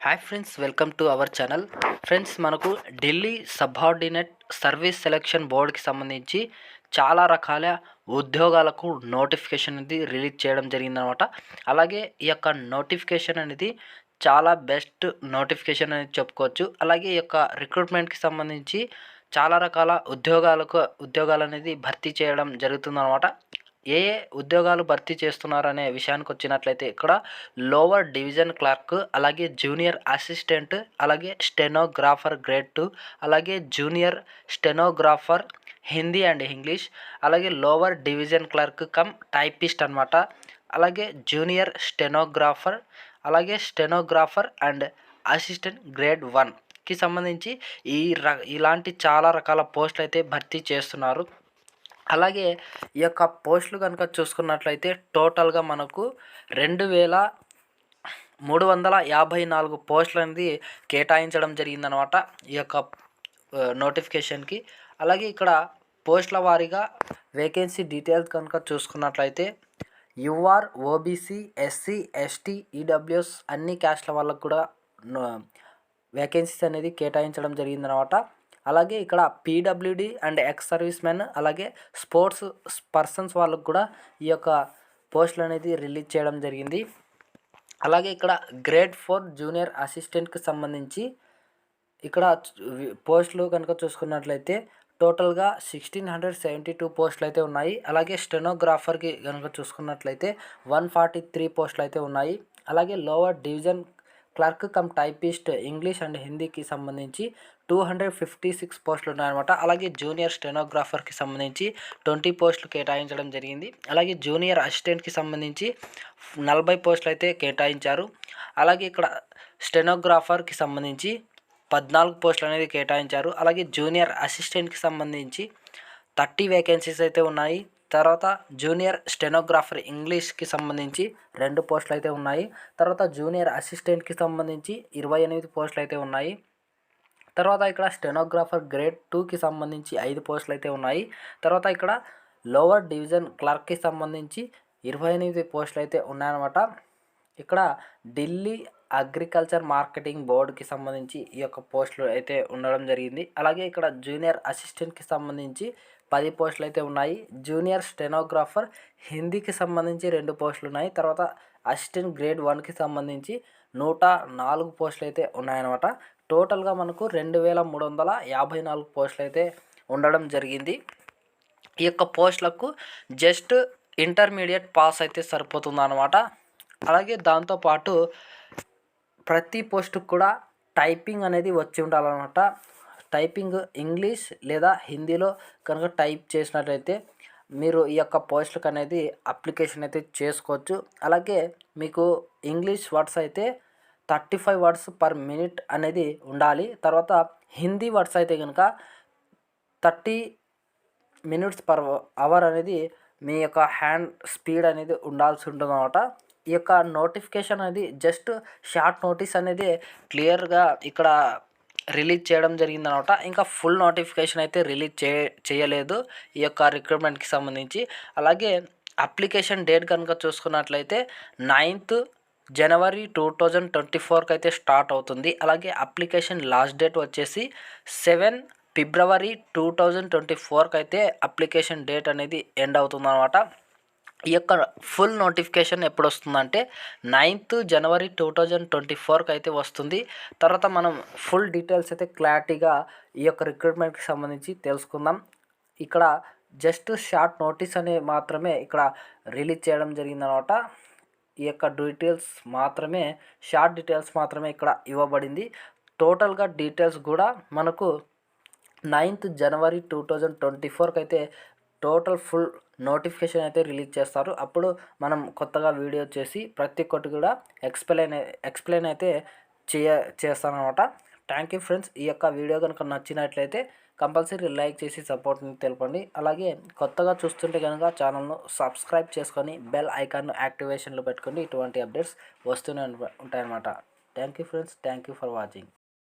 Hi friends welcome to our channel friends మనకు Delhi subordinate service selection బోర్డుకి సంబంధించి చాలా రకాల ఉద్యోగాలకు నోటిఫికేషన్ అనేది రిలీజ్ చేయడం జరిగిందనమాట అలాగే ఈ యొక్క నోటిఫికేషన్ అనేది చాలా బెస్ట్ నోటిఫికేషన్ అనేది చెప్పుకోవచ్చు. అలాగే ఈ యొక్క రిక్రూట్మెంట్కి సంబంధించి చాలా రకాల ఉద్యోగాలకు ఉద్యోగాలు అనేది భర్తీ చేయడం జరుగుతుందన్నమాట. ఏ ఉద్యోగాలు భర్తీ చేస్తున్నారు అనే విషయానికి వచ్చినట్లయితే ఇక్కడ లోవర్ డివిజన్ క్లర్క్ అలాగే జూనియర్ అసిస్టెంట్ అలాగే స్టెనోగ్రాఫర్ గ్రేడ్ టూ అలాగే junior stenographer Hindi and English అలాగే lower division clerk cum typist అనమాట అలాగే జూనియర్ స్టెనోగ్రాఫర్ అలాగే స్టెనోగ్రాఫర్ అండ్ అసిస్టెంట్ గ్రేడ్ వన్కి సంబంధించి ఈ ర ఇలాంటి చాలా రకాల పోస్టులు అయితే భర్తీ చేస్తున్నారు. అలాగే ఈ యొక్క పోస్టులు కనుక చూసుకున్నట్లయితే టోటల్గా మనకు రెండు వేల మూడు వందల యాభై నాలుగు పోస్టులు అనేది కేటాయించడం జరిగిందనమాట ఈ యొక్క నోటిఫికేషన్కి. అలాగే ఇక్కడ పోస్టుల వారీగా వేకెన్సీ డీటెయిల్స్ కనుక చూసుకున్నట్లయితే UR OBC SC ST EWS అన్ని క్యాస్ట్ల వాళ్ళకు కూడా వేకెన్సీస్ అనేది కేటాయించడం జరిగిందనమాట. అలాగే ఇక్కడ PWD and ex servicemen అలాగే స్పోర్ట్స్ పర్సన్స్ వాళ్ళకు కూడా ఈ యొక్క పోస్టులు అనేది రిలీజ్ చేయడం జరిగింది. అలాగే ఇక్కడ గ్రేడ్ ఫోర్ జూనియర్ అసిస్టెంట్కి సంబంధించి ఇక్కడ పోస్టులు కనుక చూసుకున్నట్లయితే టోటల్గా సిక్స్టీన్ హండ్రెడ్ సెవెంటీ టూ పోస్టులు అయితే ఉన్నాయి. అలాగే స్టెనోగ్రాఫర్కి కనుక చూసుకున్నట్లయితే వన్ ఫార్టీ త్రీ పోస్టులు అయితే ఉన్నాయి. అలాగే lower division clerk cum typist English and హిందీకి సంబంధించి టూ హండ్రెడ్ ఫిఫ్టీ సిక్స్ పోస్టులు ఉన్నాయన్నమాట. అలాగే జూనియర్ స్టెనోగ్రాఫర్కి సంబంధించి ట్వంటీ పోస్టులు కేటాయించడం జరిగింది. అలాగే జూనియర్ అసిస్టెంట్కి సంబంధించి నలభై పోస్టులు అయితే కేటాయించారు. అలాగే ఇక్కడ స్టెనోగ్రాఫర్కి సంబంధించి పద్నాలుగు పోస్టులు అనేది కేటాయించారు. అలాగే జూనియర్ అసిస్టెంట్కి సంబంధించి థర్టీ వేకెన్సీస్ అయితే ఉన్నాయి. తర్వాత జూనియర్ స్టెనోగ్రాఫర్ ఇంగ్లీష్కి సంబంధించి రెండు పోస్టులు అయితే ఉన్నాయి. తర్వాత జూనియర్ అసిస్టెంట్కి సంబంధించి ఇరవై ఎనిమిది పోస్టులు అయితే ఉన్నాయి. తర్వాత ఇక్కడ స్టెనోగ్రాఫర్ గ్రేడ్ టూకి సంబంధించి ఐదు పోస్టులు అయితే ఉన్నాయి. తర్వాత ఇక్కడ లోవర్ డివిజన్ క్లర్క్కి సంబంధించి ఇరవై ఎనిమిది పోస్టులు అయితే ఉన్నాయన్నమాట. ఇక్కడ ఢిల్లీ అగ్రికల్చర్ మార్కెటింగ్ బోర్డుకి సంబంధించి ఈ యొక్క పోస్టులు అయితే ఉండడం జరిగింది. అలాగే ఇక్కడ జూనియర్ అసిస్టెంట్కి సంబంధించి పది పోస్టులు అయితే ఉన్నాయి. జూనియర్ స్టెనోగ్రాఫర్ హిందీకి సంబంధించి రెండు పోస్టులు ఉన్నాయి తర్వాత అసిస్టెంట్ గ్రేడ్ వన్కి సంబంధించి నూట నాలుగు పోస్టులు అయితే ఉన్నాయన్నమాట. టోటల్గా మనకు రెండు వేల మూడు వందల యాభై నాలుగు పోస్టులు అయితే ఉండడం జరిగింది. ఈ యొక్క పోస్టులకు జస్ట్ ఇంటర్మీడియట్ పాస్ అయితే సరిపోతుంది అనమాట అలాగే దాంతోపాటు ప్రతి పోస్టుకు కూడా టైపింగ్ అనేది వచ్చి ఉండాలన్నమాట. టైపింగ్ ఇంగ్లీష్ లేదా హిందీలో కనుక టైప్ చేసినట్లయితే మీరు ఈ యొక్క పోస్టులకు అనేది అప్లికేషన్ అయితే చేసుకోవచ్చు. అలాగే మీకు ఇంగ్లీష్ వర్డ్స్ అయితే thirty five words per minute అనేది ఉండాలి. తర్వాత హిందీ వర్డ్స్ అయితే కనుక థర్టీ మినిట్స్ పర్ అవర్ అనేది మీ యొక్క హ్యాండ్ స్పీడ్ అనేది ఉండాల్సి ఉంటుంది అనమాట ఈ యొక్క నోటిఫికేషన్ అనేది జస్ట్ షార్ట్ నోటీస్ అనేది క్లియర్గా ఇక్కడ రిలీజ్ చేయడం జరిగిందనమాట. ఇంకా ఫుల్ నోటిఫికేషన్ అయితే రిలీజ్ చే చేయలేదు ఈ యొక్క రిక్రూట్మెంట్కి సంబంధించి. అలాగే అప్లికేషన్ డేట్ కనుక చూసుకున్నట్లయితే ninth January two thousand twenty ఫోర్కి అయితే స్టార్ట్ అవుతుంది. అలాగే అప్లికేషన్ లాస్ట్ డేట్ వచ్చేసి seven February two thousand twenty ఫోర్కి అయితే అప్లికేషన్ డేట్ అనేది ఎండ్ అవుతుంది అనమాట ఈ యొక్క ఫుల్ నోటిఫికేషన్ ఎప్పుడు వస్తుందంటే ninth January two thousand twenty ఫోర్కి అయితే వస్తుంది. తర్వాత మనం ఫుల్ డీటెయిల్స్ అయితే క్లారిటీగా ఈ యొక్క రిక్రూట్మెంట్కి సంబంధించి తెలుసుకుందాం. ఇక్కడ జస్ట్ షార్ట్ నోటీస్ అనే మాత్రమే ఇక్కడ రిలీజ్ చేయడం జరిగిందనమాట. ఈ యొక్క డీటెయిల్స్ మాత్రమే షార్ట్ డీటెయిల్స్ మాత్రమే ఇక్కడ ఇవ్వబడింది. టోటల్గా డీటెయిల్స్ కూడా మనకు ninth January two thousand twenty ఫోర్కి అయితే టోటల్ ఫుల్ నోటిఫికేషన్ అయితే రిలీజ్ చేస్తారు. అప్పుడు మనం కొత్తగా వీడియో చేసి ప్రతి ఒక్కటి కూడా ఎక్స్ప్లెయిన్ ఎక్స్ప్లెయిన్ అయితే చేయ చేస్తానమాట. Thank you friends. ఈ యొక్క వీడియో కనుక నచ్చినట్లయితే కంపల్సరీ లైక్ చేసి సపోర్ట్ని తెలపండి. అలాగే కొత్తగా చూస్తుంటే కనుక ఛానల్ను సబ్స్క్రైబ్ చేసుకొని బెల్ ఐకాన్ను యాక్టివేషన్లో పెట్టుకొని ఇటువంటి అప్డేట్స్ వస్తూనే ఉంటాయన్నమాట. Thank you friends. Thank you for watching.